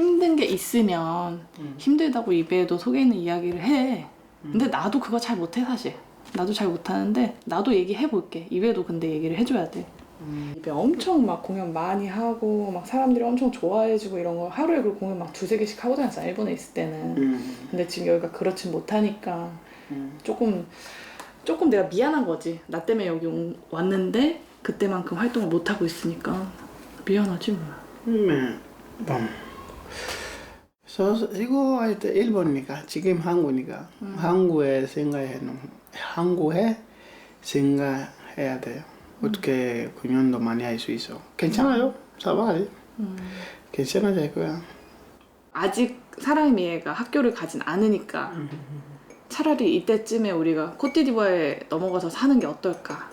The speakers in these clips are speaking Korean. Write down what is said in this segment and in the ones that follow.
힘든 게 있으면 음. 힘들다고 입에도 속에 있는 이야기를 해. 근데 나도 그거 잘 못해 사실. 나도 잘 못하는데 나도 얘기해 볼게. 입에도 근데 얘기를 해줘야 돼. 입에 엄청 막 공연 많이 하고 막 사람들이 엄청 좋아해주고 이런 거 하루에 그 공연 막 두세 개씩 하고 다녔어 일본에 있을 때는. 음. 근데 지금 여기가 그렇진 못하니까 음. 조금 조금 내가 미안한 거지. 나 때문에 여기 온- 왔는데 그때만큼 활동을 못 하고 있으니까 미안하지 뭐. 저 이거 할때 일본이니까 지금 한국이니까 한국에 생각해는 한국에 생각해야 돼요. 어떻게 공연도 많이 할 수 있어. 괜찮아요. 사바리. 괜찮아질 거야. 아직 사랑의 미애가 학교를 가진 않으니까 차라리 이때쯤에 우리가 코티디부아에 넘어가서 사는 게 어떨까?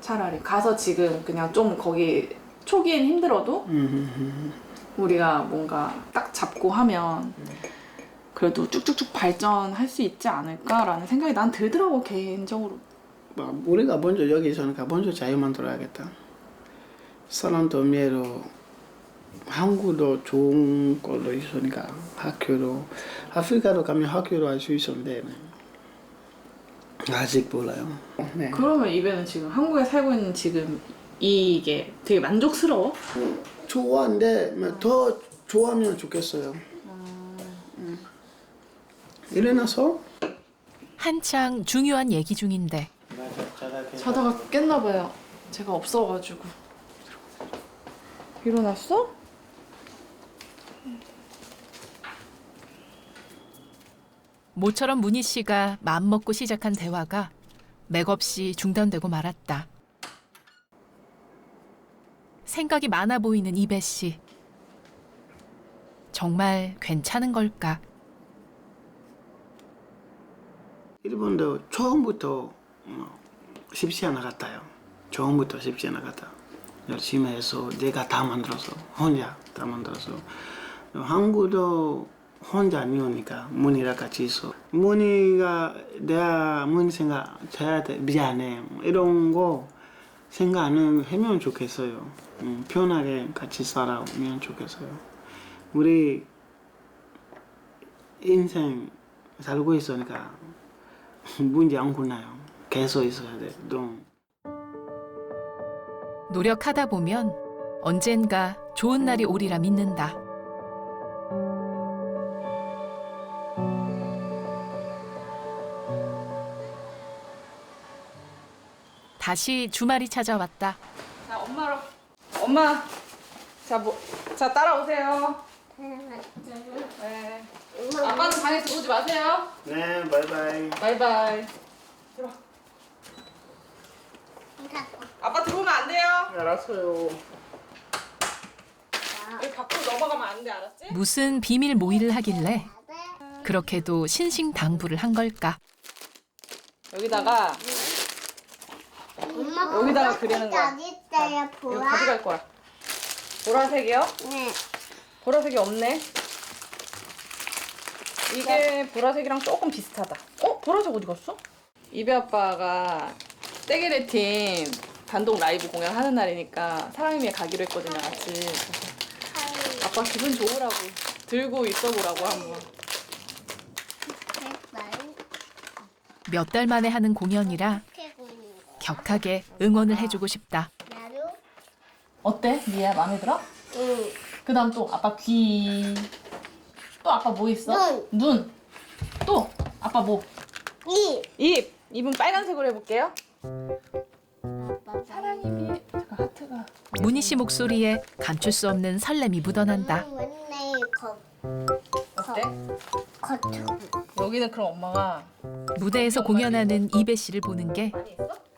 차라리 가서 지금 그냥 좀 거기 초기엔 힘들어도 음. 우리가 뭔가 딱 잡고 하면 그래도 쭉쭉쭉 발전할 수 있지 않을까라는 생각이 난 들더라고 개인적으로. 뭐, 우리가 먼저 여기서니까 먼저 자유만 들어야겠다. 사람도 미래로 한국도 좋은 걸로 있으니까 학교로 아프리카로 가면 학교로 할 수 있었는데 아직 몰라요. 네. 그러면 이배는 지금 한국에 살고 있는 지금 이게 되게 만족스러워? 좋아하는데 뭐더 좋아하면 좋겠어요. 음. 일어나서 한창 중요한 얘기 중인데 자다가 깼나 봐요. 제가 없어가지고. 일어났어? 모처럼 문희 씨가 맘먹고 시작한 대화가 맥없이 중단되고 말았다. 생각이 많아 보이는 이배 씨. 정말 괜찮은 걸까? 일본도 처음부터 어, 쉽지 않아 같아요. 처음부터 쉽지 같아. 열심히 해서 내가 다 만들어서 혼자 다 만들어서 한국도 혼자 아니오니까 문이랑 같이 있어. 문이가 내가 문 생각 돼 미안해 이런 거 생각 안 하면 좋겠어요. 음, 편하게 같이 살아면 좋겠어요. 우리 인생 살고 있으니까 문제 안 끝나요. 계속 있어야 돼. 좀. 노력하다 보면 언젠가 좋은 날이 오리라 믿는다. 다시 주말이 찾아왔다. 자 엄마로. 엄마. 자 뭐. 자 따라오세요. 네. 아빠는 방에 들어오지 마세요. 네, 바이바이. 바이바이. 들어. 아빠 들어오면 안 돼요. 알았어요. 여기 밖으로 넘어가면 안 돼, 알았지? 무슨 비밀 모의를 하길래 그렇게도 신신당부를 한 걸까? 여기다가 엄마 여기다가 그리는 거야. 어디 있어요? 이거? 가져갈 거야. 보라색이요? 네. 보라색이 없네. 이게 보라색이랑 조금 비슷하다. 어? 보라색 어디 갔어? 이배 아빠가 떼게레 팀 단독 라이브 공연 하는 날이니까 사랑님에 가기로 했거든요, 같이. 그래서 아빠 기분 좋으라고 들고 있어 보라고 한번. 몇 달 만에 하는 공연이라 격하게 응원을 해주고 싶다. 나도? 어때? 미야 마음에 들어? 응. 그 다음 또 아빠 귀. 또 아빠 뭐 있어? 눈. 눈. 또 아빠 뭐? 이. 입. 입은 빨간색으로 해볼게요. 아빠 사랑입이. 잠깐 하트가. 문희 씨 목소리에 감출 수 없는 설렘이 묻어난다. 원래 거 어때? 거쳐. 여기는 그럼 엄마가 무대에서 공연하는 이배 씨를 보는 게 많이 있어?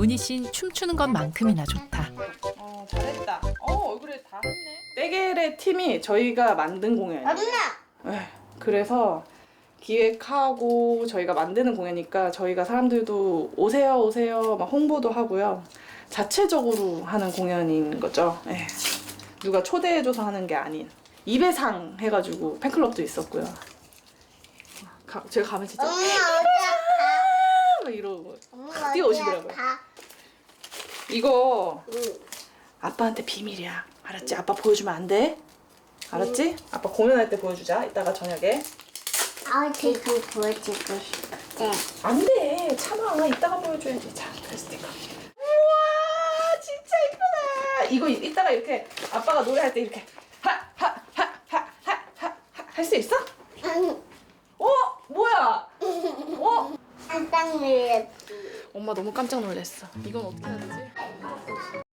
문희 씨는 춤추는 것만큼이나 좋다. 어 잘했다. 어 얼굴에 다 했네. 떼겔의 팀이 저희가 만든 공연이에요. 에휴, 그래서 기획하고 저희가 만드는 공연이니까 저희가 사람들도 오세요 오세요 막 홍보도 하고요. 자체적으로 하는 공연인 거죠. 에휴, 누가 초대해줘서 하는 게 아닌 이배상 해가지고 팬클럽도 있었고요. 가, 제가 가면 진짜 엄마 이러고 엄마 뛰어오시더라고요. 가. 이거 응. 아빠한테 비밀이야. 알았지? 아빠 보여주면 안 돼. 알았지? 아빠 공연할 때 보여주자. 이따가 저녁에. 아 지금 보여주고 싶대. 안 돼. 참아. 이따가 보여줘야지. 자, 그 스티커. 우와, 진짜 이쁘다. 이거 이- 이따가 이렇게 아빠가 노래할 때 이렇게 하하하하하하할 수 있어? 어? 뭐야? 어? 깜짝 놀랐지. 엄마 너무 깜짝 놀랐어. 이건 어떻게 되지?